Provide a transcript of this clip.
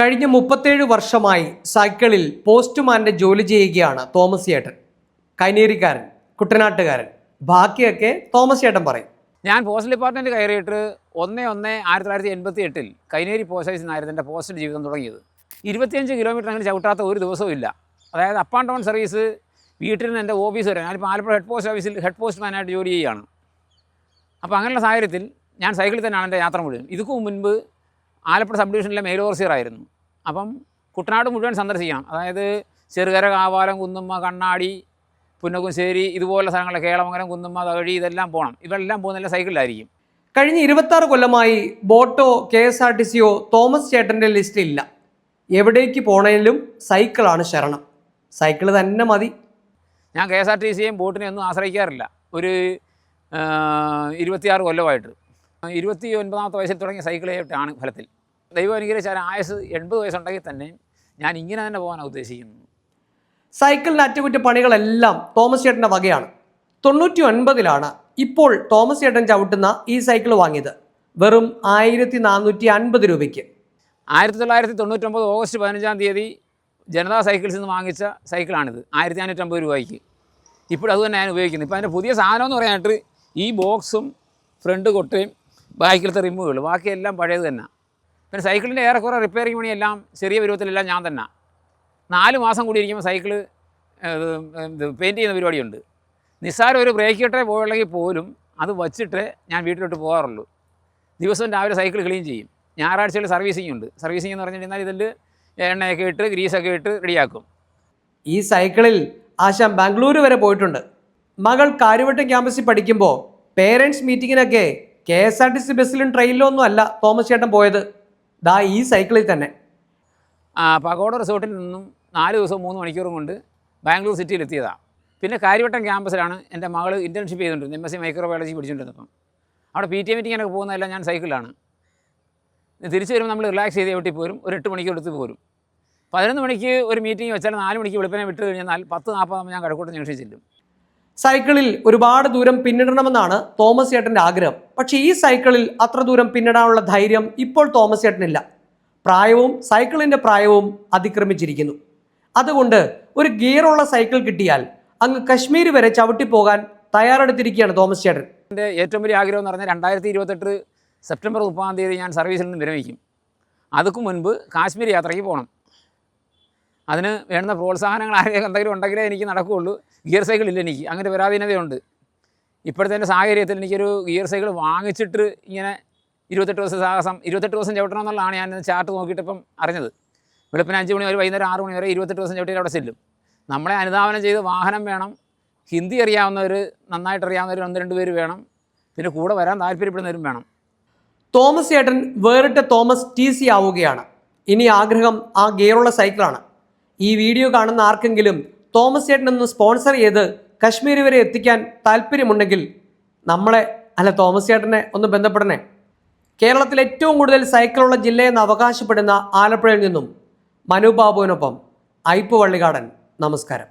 കഴിഞ്ഞ മുപ്പത്തേഴ് വർഷമായി സൈക്കിളിൽ പോസ്റ്റ്മാന്റെ ജോലി ചെയ്യുകയാണ് തോമസ് ചേട്ടൻ. കൈനേരിക്കാരൻ കുട്ടനാട്ടുകാരൻ. ബാക്കിയൊക്കെ തോമസ് ചേട്ടൻ പറയും. ഞാൻ പോസ്റ്റ് ഡിപ്പാർട്ട്മെന്റ് കയറിയിട്ട് ഒന്ന് ഒന്ന് ആയിരത്തി തൊള്ളായിരത്തി എൺപത്തി എട്ടിൽ കൈനേരി പോസ്റ്റ് ഓഫീസിൽ നിന്നായിരുന്നു എന്റെ പോസ്റ്റ് ജീവിതം തുടങ്ങിയത്. ഇരുപത്തിയഞ്ച് കിലോമീറ്റർ അങ്ങനെ ചവിട്ടാത്ത ഒരു ദിവസവും ഇല്ല. അതായത് അപ്പ് ആൻഡ് ഡൗൺ സർവീസ് വീട്ടിൽ നിന്ന് എന്റെ ഓഫീസ് വരെ ഞാനിപ്പോൾ ആലപ്പുഴ ഹെഡ് പോസ്റ്റ് ഓഫീസിൽ ഹെഡ് പോസ്റ്റ്മാനായിട്ട് ജോലി ചെയ്യുകയാണ്. അപ്പോൾ അങ്ങനെയുള്ള സാഹചര്യത്തിൽ ഞാൻ സൈക്കിളിൽ തന്നെയാണ് എന്റെ യാത്ര മുഴുവൻ. ഇതുക്കു മുൻപ് ആലപ്പുഴ സബ് ഡിവിഷനിലെ മെയിൽ ഓവർസിയർ ആയിരുന്നു. അപ്പം കുട്ടനാട് മുഴുവൻ സന്ദർശിക്കണം. അതായത് ചെറുകര കാവാലം കുന്നുമ്മ കണ്ണാടി പുന്നകുശ്ശേരി ഇതുപോലുള്ള സ്ഥലങ്ങൾ കേളമംഗലം കുന്നുമ്മ തകഴി ഇതെല്ലാം പോകണം. ഇവരെല്ലാം പോകുന്നില്ല സൈക്കിളിലായിരിക്കും. കഴിഞ്ഞ ഇരുപത്താറ് കൊല്ലമായി ബോട്ടോ കെ എസ് ആർ ടി സിയോ തോമസ് ചേട്ടന്റെ ലിസ്റ്റിലില്ല എവിടേക്ക് പോണേലും സൈക്കിളാണ് ശരണം. സൈക്കിൾ തന്നെ മതി. ഞാൻ കെ എസ് ആർ ടി സിയെയും ബോട്ടിനെയും ഒന്നും ആശ്രയിക്കാറില്ല. ഒരു ഇരുപത്തിയാറ് കൊല്ലമായിട്ട്. ഇരുപത്തി ഒൻപതാമത്തെ വയസ്സിൽ തുടങ്ങിയ സൈക്കിളായിട്ടാണ് ഫലത്തിൽ. ദൈവം അനുഗ്രഹിച്ചാൽ ആയുസ് എൺപത് വയസ്സുണ്ടെങ്കിൽ തന്നെ ഞാൻ ഇങ്ങനെ തന്നെ പോകാനാണ് ഉദ്ദേശിക്കുന്നത് സൈക്കിളിന്റെ അറ്റകുറ്റപ്പണികളെല്ലാം തോമസ് ചേട്ടന്റെ വകയാണ്. തൊണ്ണൂറ്റി ഒൻപതിലാണ് ഇപ്പോൾ തോമസ് ചേട്ടൻ ചവിട്ടുന്ന ഈ സൈക്കിൾ വാങ്ങിയത്. വെറും ആയിരത്തി നാനൂറ്റി അൻപത് രൂപയ്ക്ക്. ആയിരത്തി തൊള്ളായിരത്തി തൊണ്ണൂറ്റൊമ്പത് ഓഗസ്റ്റ് പതിനഞ്ചാം തീയതി ജനതാ സൈക്കിൾസിൽ നിന്ന് വാങ്ങിച്ച സൈക്കിളാണിത് ആയിരത്തി അഞ്ഞൂറ്റമ്പത് രൂപയ്ക്ക്. ഇപ്പോഴും അത് തന്നെ ഞാൻ ഉപയോഗിക്കുന്നത് ഇപ്പോൾ അതിന്റെ പുതിയ സാധനം എന്ന് പറയാനായിട്ട് ഈ ബോക്സും ഫ്രണ്ട് കൊട്ടയും ബാക്കിലത്തെ റിമ്മുകൾ ബാക്കിയെല്ലാം പഴയത് തന്നെ. പിന്നെ സൈക്കിളിന്റെ ഏറെക്കുറെ റിപ്പയറിംഗ് പണിയെല്ലാം ചെറിയ പരുവത്തിലെല്ലാം ഞാൻ തന്നെ. നാല് മാസം കൂടി ഇരിക്കുമ്പോൾ സൈക്കിൾ ഇത് പെയിന്റ് ചെയ്യുന്ന പരിപാടിയുണ്ട്. നിസ്സാരം ഒരു ബ്രേക്ക് ഇട്ടേ പോയുള്ളെങ്കിൽ പോലും അത് വച്ചിട്ട് ഞാൻ വീട്ടിലോട്ട് പോകാറുള്ളൂ. ദിവസവും രാവിലെ സൈക്കിൾ ക്ലീൻ ചെയ്യും. ഞായറാഴ്ചകളിൽ സർവീസിംഗ് ഉണ്ട്. സർവീസിംഗ് എന്ന് പറഞ്ഞാൽ ഇതിൽ എണ്ണയൊക്കെ ഇട്ട് ഗ്രീസൊക്കെ ഇട്ട് റെഡിയാക്കും ഈ സൈക്കിളിൽ ആശാൻ ബാംഗ്ലൂർ വരെ പോയിട്ടുണ്ട്. മകൾ കാര്യവട്ടം ക്യാമ്പസിൽ പഠിക്കുമ്പോൾ parents മീറ്റിങ്ങിനൊക്കെ K S R T C ബസ്സിലും ട്രെയിനിലും ഒന്നും അല്ല തോമസ് ചേട്ടൻ പോയത്. ദാ ഈ സൈക്കിളിൽ തന്നെ. പകോട റിസോർട്ടിൽ നിന്നും നാല് ദിവസം മൂന്ന് മണിക്കൂറും കൊണ്ട് ബാംഗ്ലൂർ സിറ്റിയിൽ എത്തിയതാണ് പിന്നെ കാര്യവട്ടം ക്യാമ്പസിലാണ് എന്റെ മകൾ ഇന്റേൺഷിപ്പ് ചെയ്തുകൊണ്ടിരുന്നത്. എം എസ് സി മൈക്രോബയോളജി പഠിച്ചുകൊണ്ടിരുന്നപ്പം അവിടെ പി ടി എ മീറ്റിങ്ങിനൊക്കെ പോകുന്നതെല്ലാം ഞാൻ സൈക്കിളിലാണ് തിരിച്ചു വരുമ്പോൾ നമ്മൾ റിലാക്സ് ചെയ്ത് വീട്ടിൽ പോരും. ഒരു എട്ട് മണിക്കൂർ എടുത്ത് പോരും. പതിനൊന്ന് മണിക്ക് ഒരു മീറ്റിംഗ് വെച്ചാൽ നാല് മണിക്ക് വെളുപ്പിനെ വിട്ട് കഴിഞ്ഞാൽ പത്ത് നാൽപ്പതാകുമ്പോൾ ഞാൻ കഴക്കൂട്ടം ജംഗ്ഷനിൽ ചെല്ലും. സൈക്കിളിൽ ഒരുപാട് ദൂരം പിന്നിടണമെന്നാണ് തോമസ് ചേട്ടന്റെ ആഗ്രഹം. പക്ഷേ ഈ സൈക്കിളിൽ അത്ര ദൂരം പിന്നിടാനുള്ള ധൈര്യം ഇപ്പോൾ തോമസ് ചേട്ടനില്ല. പ്രായവും സൈക്കിളിന്റെ പ്രായവും അതിക്രമിച്ചിരിക്കുന്നു. അതുകൊണ്ട് ഒരു ഗിയറുള്ള സൈക്കിൾ കിട്ടിയാൽ അങ്ങ് കശ്മീർ വരെ ചവിട്ടിപ്പോകാൻ തയ്യാറെടുത്തിരിക്കുകയാണ് തോമസ് ചേട്ടൻ. എന്റെ ഏറ്റവും വലിയ ആഗ്രഹം എന്ന് പറഞ്ഞാൽ രണ്ടായിരത്തി ഇരുപത്തെട്ട് സെപ്റ്റംബർ മുപ്പതാം തീയതി ഞാൻ സർവീസിൽ നിന്ന് വിരമിക്കും. അതുക്കു മുൻപ് കാശ്മീർ യാത്രയ്ക്ക് പോകണം. അതിന് വേണ്ട പ്രോത്സാഹനങ്ങൾ ആരെങ്കിലും എന്തെങ്കിലും ഉണ്ടെങ്കിലേ എനിക്ക് നടക്കുകയുള്ളൂ. ഗിയർ സൈക്കിൾ ഇല്ല എനിക്ക്. അങ്ങനെ പരാധീനതയുണ്ട്. ഇപ്പോഴത്തെ എന്റെ സാഹചര്യത്തിൽ എനിക്കൊരു ഗിയർ സൈക്കിൾ വാങ്ങിച്ചിട്ട് ഇങ്ങനെ ഇരുപത്തെട്ട് ദിവസം സാഹസം ഇരുപത്തെട്ട് ദിവസം ചവിട്ടണം എന്നുള്ളതാണ് ഞാൻ ചാർട്ട് നോക്കിയിട്ട് ഇപ്പം അറിഞ്ഞത്. വെളുപ്പിന് അഞ്ച് മണി വരെ വൈകുന്നേരം ആറ് മണി വരെ ഇരുപത്തെട്ട് ദിവസം ചവിട്ടിയിൽ അവിടെ ചെല്ലും. നമ്മളെ അനുധാവനം ചെയ്ത് വാഹനം വേണം. ഹിന്ദി അറിയാവുന്നവർ നന്നായിട്ട് അറിയാവുന്നവർ ഒന്ന് രണ്ട് പേര് വേണം. പിന്നെ കൂടെ വരാൻ താല്പര്യപ്പെടുന്നവരും വേണം. തോമസ് ചേട്ടൻ വേറിട്ട തോമസ് ടി സി ആവുകയാണ്. ഇനി ആഗ്രഹം ആ ഗിയറുള്ള സൈക്കിളാണ്. ഈ വീഡിയോ കാണുന്ന ആർക്കെങ്കിലും തോമസ് ചേട്ടൻ ഒന്ന് സ്പോൺസർ ചെയ്ത് കശ്മീർ വരെ എത്തിക്കാൻ താല്പര്യമുണ്ടെങ്കിൽ നമ്മളെ അല്ല തോമസ് ചേട്ടനെ ഒന്ന് ബന്ധപ്പെടണേ. കേരളത്തിൽ ഏറ്റവും കൂടുതൽ സൈക്കിളുള്ള ജില്ലയെന്ന് അവകാശപ്പെടുന്ന ആലപ്പുഴയിൽ നിന്നും മനു ബാബുവിനൊപ്പം ഐപ്പ് വള്ളികാടൻ. നമസ്കാരം.